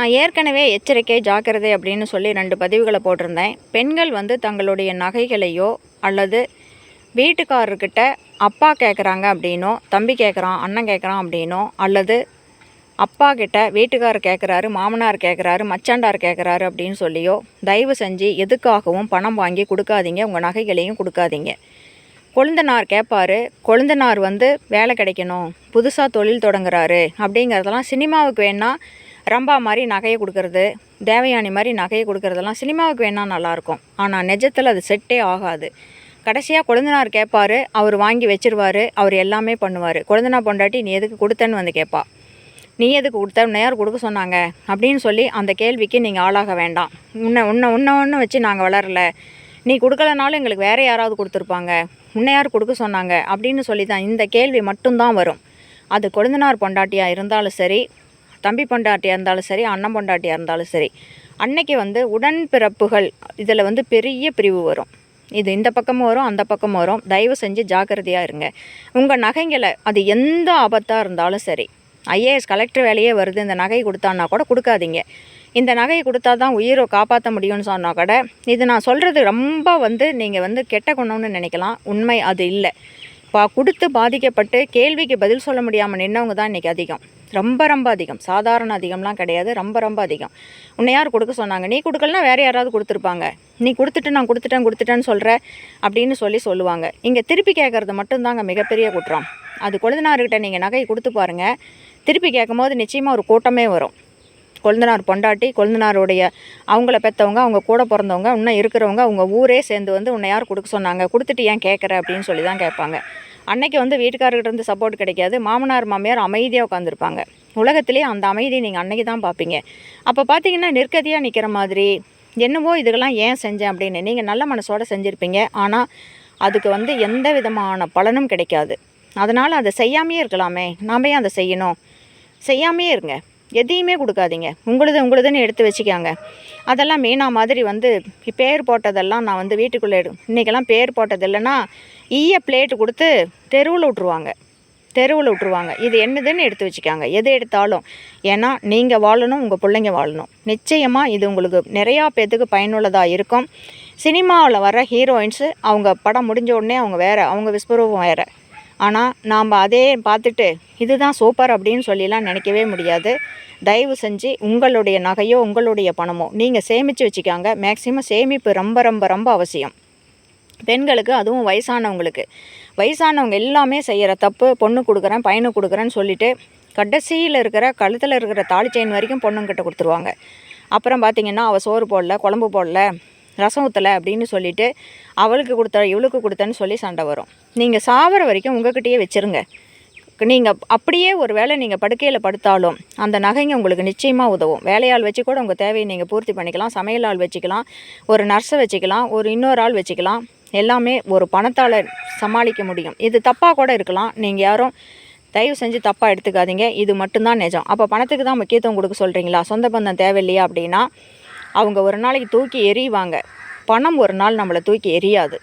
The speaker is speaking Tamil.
நான் ஏற்கனவே எச்சரிக்கை ஜாக்கிரதை அப்படின்னு சொல்லி ரெண்டு பதிவுகளை போட்டிருந்தேன். பெண்கள் வந்து தங்களுடைய நகைகளையோ அல்லது வீட்டுக்காரர்கிட்ட அப்பா கேட்குறாங்க அப்படின்னோ தம்பி கேட்குறான் அண்ணன் கேட்குறான் அப்படின்னோ அல்லது அப்பா கிட்ட வீட்டுக்காரர் கேட்குறாரு மாமனார் கேட்குறாரு மச்சாண்டார் கேட்குறாரு அப்படின்னு சொல்லியோ தயவு செஞ்சு எதுக்காகவும் பணம் வாங்கி கொடுக்காதீங்க உங்கள் நகைகளையும் கொடுக்காதீங்க. கொழுந்தனார் கேட்பாரு கொழுந்தனார் வந்து வேலை கிடைக்கணும் புதுசாக தொழில் தொடங்குறாரு அப்படிங்கிறதெல்லாம் சினிமாவுக்கு வேணால் ரம்பா மாதிரி நகையை கொடுக்கறது தேவயானி மாதிரி நகையை கொடுக்கறதெல்லாம் சினிமாவுக்கு வேணால் நல்லாயிருக்கும். ஆனால் நிஜத்தில் அது செட்டே ஆகாது. கடைசியாக கொழுந்தனார் கேட்பாரு அவர் வாங்கி வச்சிருவாரு அவர் எல்லாமே பண்ணுவார். கொழுந்தனார் பொண்டாட்டி நீ எதுக்கு கொடுத்தேன்னு வந்து கேட்பா நீ எதுக்கு கொடுத்த? நேர் கொடுக்க சொன்னாங்க. அப்படின்னு சொல்லி அந்த கேள்விக்கு நீங்கள் ஆளாக வேண்டாம். உன்னை உன்னை உன்னை ஒன்று வச்சு நாங்கள் வளரல. நீ கொடுக்கலனாலும் எங்களுக்கு வேறு யாராவது கொடுத்துருப்பாங்க. உன்னை யார் கொடுக்க சொன்னாங்க அப்படின்னு சொல்லி தான் இந்த கேள்வி மட்டும்தான் வரும். அது கொழுந்தனார் பொண்டாட்டியாக இருந்தாலும் சரி தம்பி பொண்டாட்டியாக இருந்தாலும் சரி அண்ணன் பொண்டாட்டியாக இருந்தாலும் சரி அன்னைக்கு வந்து உடன்பிறப்புகள் இதில் வந்து பெரிய பிரிவு வரும். இது இந்த பக்கமும் வரும் அந்த பக்கமும் வரும். தயவு செஞ்சு ஜாக்கிரதையாக இருங்க. உங்கள் நகைங்களை அது எந்த ஆபத்தாக இருந்தாலும் சரி ஐஏஎஸ் கலெக்டர் வேலையே வருது இந்த நகை கொடுத்தான்னா கூட கொடுக்காதீங்க. இந்த நகையை கொடுத்தா தான் உயிரை காப்பாற்ற முடியும்னு சொன்னால் கூட இது நான் சொல்கிறது ரொம்ப வந்து நீங்கள் வந்து கெட்ட குணம்னு நினைக்கலாம். உண்மை அது இல்லை. பா கொடுத்து பாதிக்கப்பட்டு கேள்விக்கு பதில் சொல்ல முடியாமல் நின்றவங்க தான் இன்றைக்கி அதிகம். ரொம்ப ரொம்ப அதிகம். சாதாரண அதிகம்லாம் கிடையாது ரொம்ப ரொம்ப அதிகம். உன்னை யார் கொடுக்க சொன்னாங்க? நீ கொடுக்கலனா வேறு யாராவது கொடுத்துருப்பாங்க. நீ கொடுத்துட்டு நான் கொடுத்துட்டேன் கொடுத்துட்டேன்னு சொல்கிற அப்படின்னு சொல்லி சொல்லுவாங்க. இங்கே திருப்பி கேட்குறது மட்டும்தாங்க மிகப்பெரிய குற்றம். அது கொழுந்தனார்கிட்ட நீங்கள் நகையை கொடுத்து பாருங்கள் திருப்பி கேட்கும்போது நிச்சயமாக ஒரு கூட்டமே வரும். கொழுந்தனார் பொண்டாட்டி கொழுந்தனாருடைய அவங்கள பெற்றவங்க அவங்க கூட பிறந்தவங்க இன்னும் இருக்கிறவங்க அவங்க ஊரே சேர்ந்து வந்து உன்னை யார் கொடுக்க சொன்னாங்க? கொடுத்துட்டு ஏன் கேட்குற அப்படின்னு சொல்லி தான் கேட்பாங்க. அன்னைக்கு வந்து வீட்டுக்காரர்கிட்ட இருந்து சப்போர்ட் கிடைக்காது. மாமனார் மாமியார் அமைதியாக உட்காந்துருப்பாங்க உலகத்திலே அந்த அமைதியை நீங்கள் அன்னைக்கு தான் பார்ப்பீங்க. அப்போ பார்த்தீங்கன்னா நிற்கதியாக நிற்கிற மாதிரி என்னவோ இதுக்கெல்லாம் ஏன் செஞ்சேன் அப்படின்னு நீங்கள் நல்ல மனசோட செஞ்சுருப்பீங்க. ஆனால் அதுக்கு வந்து எந்த விதமான பலனும் கிடைக்காது. அதனால் அதை செய்யாமையே இருக்கலாமே. நாம ஏன் அதை செய்யணும். செய்யாமையே இருங்க. எதையுமே கொடுக்காதீங்க. உங்களுது உங்களுதுன்னு எடுத்து வச்சுக்காங்க. அதெல்லாம் மீனா மாதிரி வந்து பேர் போட்டதெல்லாம் நான் வந்து வீட்டுக்குள்ளே எடு இன்றைக்கெல்லாம் பேர் போட்டது இல்லைன்னா ஈய பிளேட்டு கொடுத்து தெருவில் விட்ருவாங்க தெருவில் விட்ருவாங்க இது என்னதுன்னு எடுத்து வச்சுக்காங்க. எது எடுத்தாலும். ஏன்னா நீங்கள் வாழணும் உங்கள் பிள்ளைங்க வாழணும். நிச்சயமாக இது உங்களுக்கு நிறையா பேர்த்துக்கு பயனுள்ளதாக இருக்கும். சினிமாவில் வர ஹீரோயின்ஸு அவங்க படம் முடிஞ்ச உடனே அவங்க வேறு அவங்க விஸ்வரூபம் வேறு. ஆனால் நாம் அதே பார்த்துட்டு இதுதான் சூப்பர் அப்படின்னு சொல்லிலாம் நினைக்கவே முடியாது. தயவு செஞ்சு உங்களுடைய நகையோ உங்களுடைய பணமோ நீங்கள் சேமித்து வச்சுக்காங்க. மேக்சிமம் சேமிப்பு ரொம்ப ரொம்ப ரொம்ப அவசியம். பெண்களுக்கு அதுவும் வயசானவங்களுக்கு. வயசானவங்க எல்லாமே செய்கிற தப்பு பொண்ணு கொடுக்குறேன் பையனை கொடுக்குறேன்னு சொல்லிவிட்டு கடைசியில் இருக்கிற கழுத்தில் இருக்கிற தாலி செயின் வரைக்கும் பொண்ணுங்கிட்ட கொடுத்துருவாங்க. அப்புறம் பார்த்திங்கன்னா அவள் சோறு போடல குழம்பு போடல ரசம் ஊற்றலை அப்படின்னு சொல்லிவிட்டு அவளுக்கு கொடுத்த இவளுக்கு கொடுத்தேன்னு சொல்லி சண்டை வரும். நீங்கள் சாவர வரைக்கும் உங்ககிட்டயே வச்சுருங்க. நீங்கள் அப்படியே ஒரு வேளை நீங்கள் படுக்கையில் படுத்தாலும் அந்த நகைங்க உங்களுக்கு நிச்சயமாக உதவும். வேலையாள் வச்சு கூட உங்கள் தேவையை நீங்கள் பூர்த்தி பண்ணிக்கலாம். சமையல் ஆள் வச்சுக்கலாம். ஒரு நர்ஸை வச்சுக்கலாம். ஒரு இன்னொரு ஆள் வச்சுக்கலாம். எல்லாமே ஒரு பணத்தால் சமாளிக்க முடியும். இது தப்பாக கூட இருக்கலாம். நீங்கள் யாரும் தயவு செஞ்சு தப்பாக எடுத்துக்காதீங்க. இது மட்டும்தான் நிஜம். அப்போ பணத்துக்கு தான் முக்கியத்துவம் கொடுக்க சொல்கிறீங்களா சொந்த பந்தம் தேவையில்லையா அப்படின்னா அவங்க ஒரு நாளைக்கு தூக்கி எறிவாங்க. பணம் ஒரு நாள் நம்மளை தூக்கி எரியாது